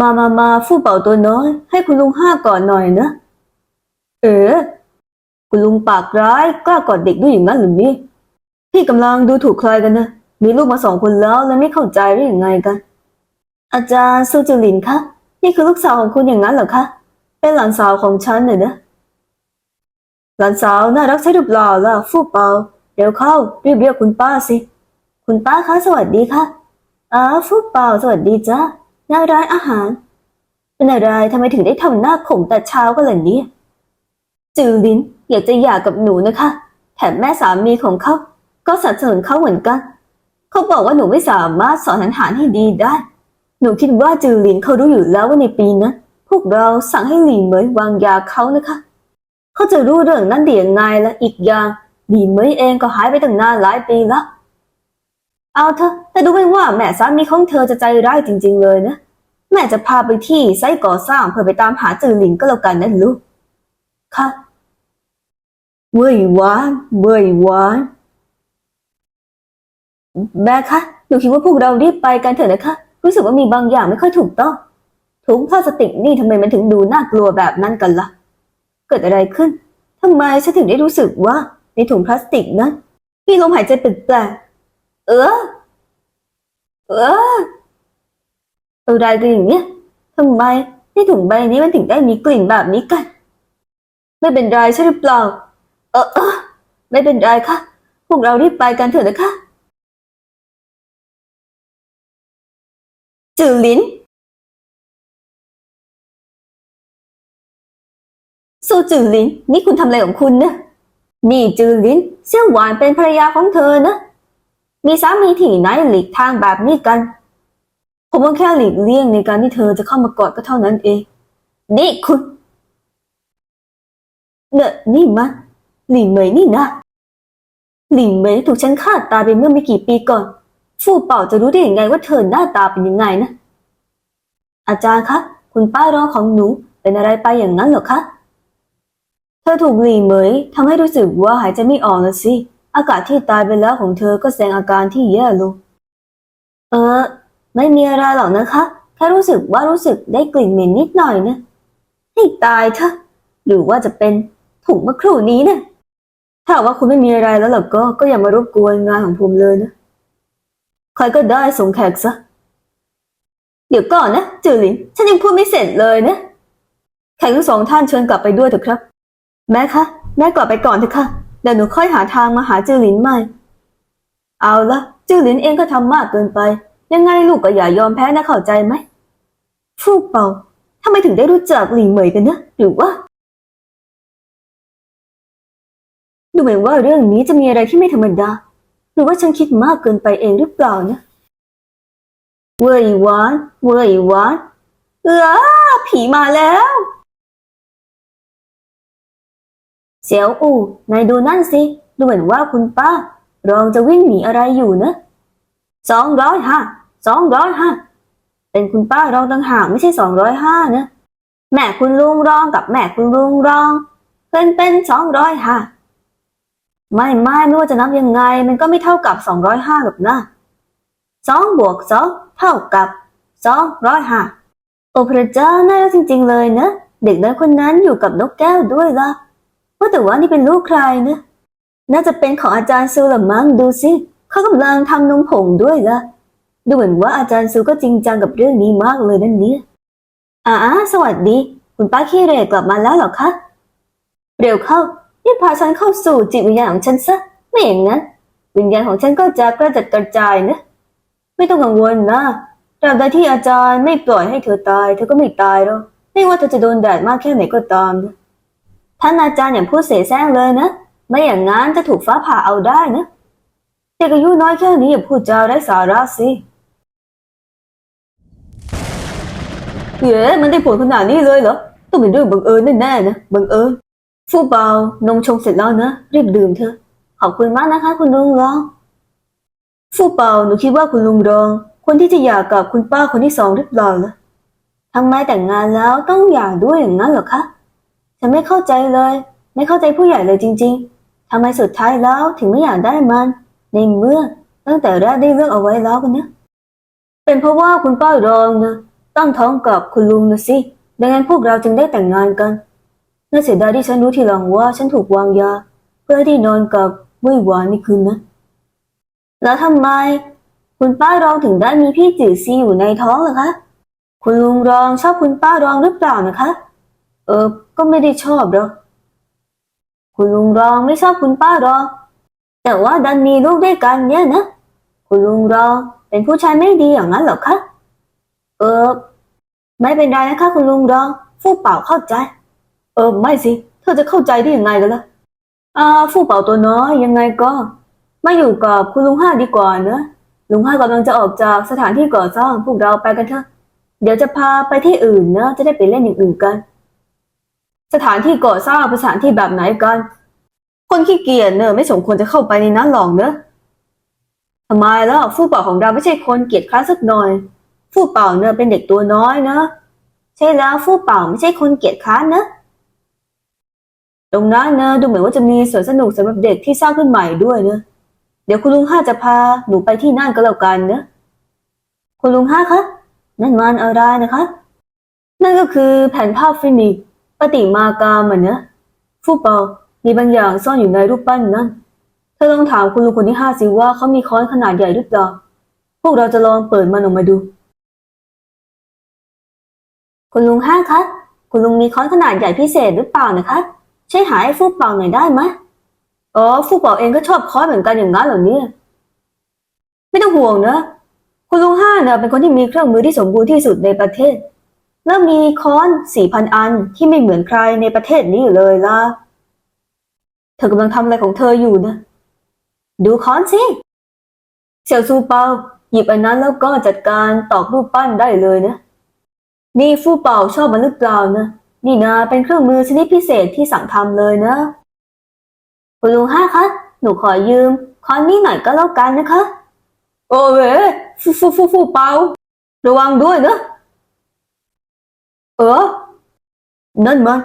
มามามาฟู่เป่าตัวน้อย ให้คุณลุงห้าก่อนหน่อยนะ เอ๋คุณลุงปากร้ายกล้ากอดเด็กด้วยอย่างนั้นหรือนี่พี่กำลังดูถูกใครกันนะ มีลูกมาสองคนแล้วแล้วไม่เข้าใจหรือยังไงกัน อาจารย์ซูจิลินคะ นี่คือลูกสาวของคุณอย่างนั้นเหรอคะ เป็นหลานสาวของฉันเนี่ยนะ หลานสาวน่ารักใช่หรือเปล่าล่ะฟู่เป่า เดี๋ยวเข้ารีบเรียกคุณป้าสิ คุณป้าคะสวัสดีค่ะอ๋อฟู่เป่าสวัสดีจ้า หน้าร้านอาหาร เป็นอะไรทำไมถึงได้ทำหน้าขมแต่เช้ากันล่ะเนี่ยจือลินอยากจะหย่ากับหนูนะคะ แถมแม่สามีของเขา ก็สนับสนุนเขาเหมือนกัน เขาบอกว่าหนูไม่สามารถสอนอาหารให้ดีได้ หนูคิดว่าจือลินเขารู้อยู่แล้วว่าในปีนั้นพวกเราสั่งให้หลีเหมยวางยาเขานะคะ เขาจะรู้เรื่องนั้นได้ยังไงละอีกอย่างหลีเหมยเองก็หายไปตั้งนานหลายปีแล้ว เอาเถอะแต่ดูไม่ว่าแม่สามีของเธอจะใจร้ายจริง ๆ เลยนะ แม่จะพาไปที่ไซต์ก่อสร้างเพื่อไปตามหาจือหลินก็แล้วกันนะลูก ค่ะเว้ยหวานเว้ยหวานแม่คะหนูคิดว่าพวกเรารีบไปกันเถอะนะคะ รู้สึกว่ามีบางอย่างไม่ค่อยถูกต้อง ถุงพลาสติกนี่ทำไมมันถึงดูน่ากลัวแบบนั้นกันล่ะ เกิดอะไรขึ้นทำไมฉันถึงได้รู้สึกว่าในถุงพลาสติกนั้นมีลมหายใจแปลก เออ เออ อะไรกันอย่างเนี้ยทำไมในถุงใบนี้มันถึงได้มีกลิ่นแบบนี้กัน ไม่เป็นไรใช่หรือเปล่า เออเออไม่เป็นไรค่ะ พวกเรารีบไปกันเถอะนะคะจือลินสู้จือลิน นี่คุณทำอะไรของคุณเนี่ยนี่จือลินเสี่ยวหวานเป็นภรรยาของเธอนะ มีสามีที่ไหนหลีกทางแบบนี้กัน ผมว่าแค่หลีกเลี่ยงในการที่เธอจะเข้ามากอดก็เท่านั้นเอง นี่คุณเนี่ยนี่มันหลิงเหมยนี่นะ หลิงเหมยถูกฉันฆ่าตายไปเมื่อไม่กี่ปีก่อน ฟู่เป่าจะรู้ได้ยังไงว่าเธอหน้าตาเป็นยังไงนะ อาจารย์คะคุณป้ารองของหนูเป็นอะไรไปอย่างนั้นเหรอคะ เธอถูกหลิงเหมยทำให้รู้สึกว่าหายใจไม่ออกนะสิ อากาศที่ตายไปแล้วของเธอก็แสดงอาการที่แย่ลง เออ ไม่มีอะไรหรอกนะคะ แค่รู้สึกว่ารู้สึกได้กลิ่นเหม็นนิดหน่อยนะ ให้ตายเถอะ หรือว่าจะเป็นถุงเมื่อครู่นี้นะถ้าว่าคุณไม่มีอะไรแล้วล่ะก็ก็อย่ามารบกวนงานของผมเลยนะ ใครก็ได้ส่งแขกซะ เดี๋ยวก่อนนะจือหลิน ฉันยังพูดไม่เสร็จเลยนะ แขกทั้งสองท่านเชิญกลับไปด้วยเถอะครับ แม่คะ แม่กลับไปก่อนเถอะค่ะ เดี๋ยวหนูค่อยหาทางมาหาจือหลินใหม่ เอาละจือหลินเองก็ทำมากเกินไป ยังไงลูกก็อย่ายอมแพ้นะเข้าใจไหมฟู่เป่าทำไมถึงได้รู้จักหลิงเหมยกันนะหรือว่าดูเหมือนว่าเรื่องนี้จะมีอะไรที่ไม่ธรรมดา หรือว่าฉันคิดมากเกินไปเองหรือเปล่านะเว่ยหวานเว่ยหวานเออผีมาแล้ว เสียวอู่นายดูนั่นสิดูเหมือนว่าคุณป้ารองจะวิ่งหนีอะไรอยู่นะสองร้อยห้าสองร้อยห้าเป็นคุณป้ารองต่างหากไม่ใช่สองร้อยห้านะแม่คุณลุงรองกับแม่คุณลุงรองเป็นเป็นสองร้อยห้าไม่ไม่ไม่ว่าจะนับยังไง มันก็ไม่เท่ากับสองร้อยห้าหรอกนะสองบวกสองเท่ากับสองร้อยห้าโอ้พระเจ้าน่ารักจริง ๆ เลยนะ เด็กน้อยคนนั้นอยู่กับนกแก้วด้วยล่ะ ว่าแต่ว่านี่เป็นลูกใครนะ น่าจะเป็นของอาจารย์ซูละมั้งดูสิเขากำลังทำนมผงด้วยละดูเหมือนว่าอาจารย์ซูก็จริงจังกับเรื่องนี้มากเลยนั่นเนี่ยอ่าสวัสดี คุณป้าขี้เร่กลับมาแล้วหรอคะเร็วเข้ารีบพาฉันเข้าสู่จิตวิญญาณของฉันซะไม่อย่างนั้นวิญญาณของฉันก็จะกระจัดกระจายนะ ไม่ต้องกังวลนะตราบใดที่อาจารย์ไม่ปล่อยให้เธอตาย เธอก็ไม่ตายหรอกไม่ว่าเธอจะโดนแดดมากแค่ไหนก็ตามนะ ท่านอาจารย์อย่าพูดเสแสร้งเลยนะ ไม่อย่างนั้นจะถูกฟ้าผ่าเอาได้นะเด็กอายุน้อยแค่นี้อย่าพูดจาไร้สาระสิเย้มันได้ผลขนาดนี้เลยเหรอ ต้องเป็นเรื่องบังเอิญแน่ๆนะ บังเอิญ ฟูเบานมชงเสร็จแล้วนะ รีบดื่มเถอะ ขอบคุณมากนะคะ คุณลุงรอง ฟูเปาหนูคิดว่าคุณลุงรอง คนที่จะหย่ากับคุณป้าคนที่สองหรือเปล่านะทำไมแต่งงานแล้วต้องหย่าด้วยอย่างนั้นเหรอคะ ฉันไม่เข้าใจเลย ไม่เข้าใจผู้ใหญ่เลยจริง ๆทำไมสุดท้ายแล้วถึงไม่อยากได้มัน ในเมื่อตั้งแต่แรกได้เลือกเอาไว้แล้วกันนะเป็นเพราะว่าคุณป้ารองนะตั้งท้องกับคุณลุงนะสิดังนั้นพวกเราจึงได้แต่งงานกันน่าเสียดายที่ฉันรู้ทีหลังว่าฉันถูกวางยา เพื่อให้ได้นอนกับมุ้ยหวานในคืนนั้นแล้วทำไม คุณป้ารองถึงได้มีพี่จือซีอยู่ในท้องล่ะคะ คุณลุงรองชอบคุณป้ารองหรือเปล่านะคะ เออ ก็ไม่ได้ชอบหรอกคุณลุงรองไม่ชอบคุณป้ารองแต่ว่าดันมีลูกด้วยกันเนี่ยนะ คุณลุงรองเป็นผู้ชายไม่ดีอย่างนั้นเหรอคะ เออ ไม่เป็นไรนะคะคุณลุงรองฟู่เป่าเข้าใจ เออไม่สิ เธอจะเข้าใจได้ยังไงกันล่ะอ่าฟู่เป่าตัวน้อยยังไงก็มาอยู่กับคุณลุงห้าดีกว่านะลุงห้ากำลังจะออกจากสถานที่ก่อสร้างพวกเราไปกันเถอะ เดี๋ยวจะพาไปที่อื่นนะจะได้ไปเล่นอย่างอื่นกัน สถานที่ก่อสร้างเป็นสถานที่แบบไหนกัน คนขี้เกียจเนอะไม่สมควรจะเข้าไปในนั้นหรอกเนอะทำไมแล้วฟู่เป่าของเราไม่ใช่คนเกียจคร้านสักหน่อย ฟู่เป่าเนอะเป็นเด็กตัวน้อยนะ ใช่แล้วฟู่เป่าไม่ใช่คนเกียจคร้านนะ ตรงนั้นเนอะดูเหมือนว่าจะมีสวนสนุกสำหรับเด็กที่สร้างขึ้นใหม่ด้วยเนอะเดี๋ยวคุณลุงห้าจะพาหนูไปที่นั่นก็แล้วกันเนอะคุณลุงห้าคะนั่นมันอะไรนะคะ นั่นก็คือแผ่นภาพฟินิก ปฏิมากรรมอะเนอะฟู่เปามีบางอย่างซ่อนอยู่ในรูปปั้นนั้นเธอลองถามคุณลุงคนที่ห้าสิว่าเขามีค้อนขนาดใหญ่หรือเปล่าพวกเราจะลองเปิดมันออกมาดู คุณลุงห้าคะคุณลุงมีค้อนขนาดใหญ่พิเศษหรือเปล่านะคะช่วยหาให้ฟู่เปาหน่อยได้ไหมอ๋อฟู่เปาเองก็ชอบค้อนเหมือนกันอย่างนั้นเหรอเนี่ยไม่ต้องห่วงนะ คุณลุงห้าเนะเป็นคนที่มีเครื่องมือที่สมบูรณ์ที่สุดในประเทศ และมีค้อนสี่พันอันที่ไม่เหมือนใครในประเทศนี้อยู่เลยล่ะ เธอกำลังทำอะไรของเธออยู่นะ ดูค้อนสิเสี่ยวซูเปาหยิบอันนั้นแล้วก็จัดการตอกรูปปั้นได้เลยนะ นี่ฟู่เป่าชอบมันหรือเปล่านะ นี่นะเป็นเครื่องมือชนิดพิเศษที่สั่งทำเลยนะคุณลุงห้าคะหนูขอยืมค้อนนี้หน่อยก็แล้วกันนะคะ โอ้เว้ยฟูฟูฟูฟูเป่าระวังด้วยนะ เออนั่นมัน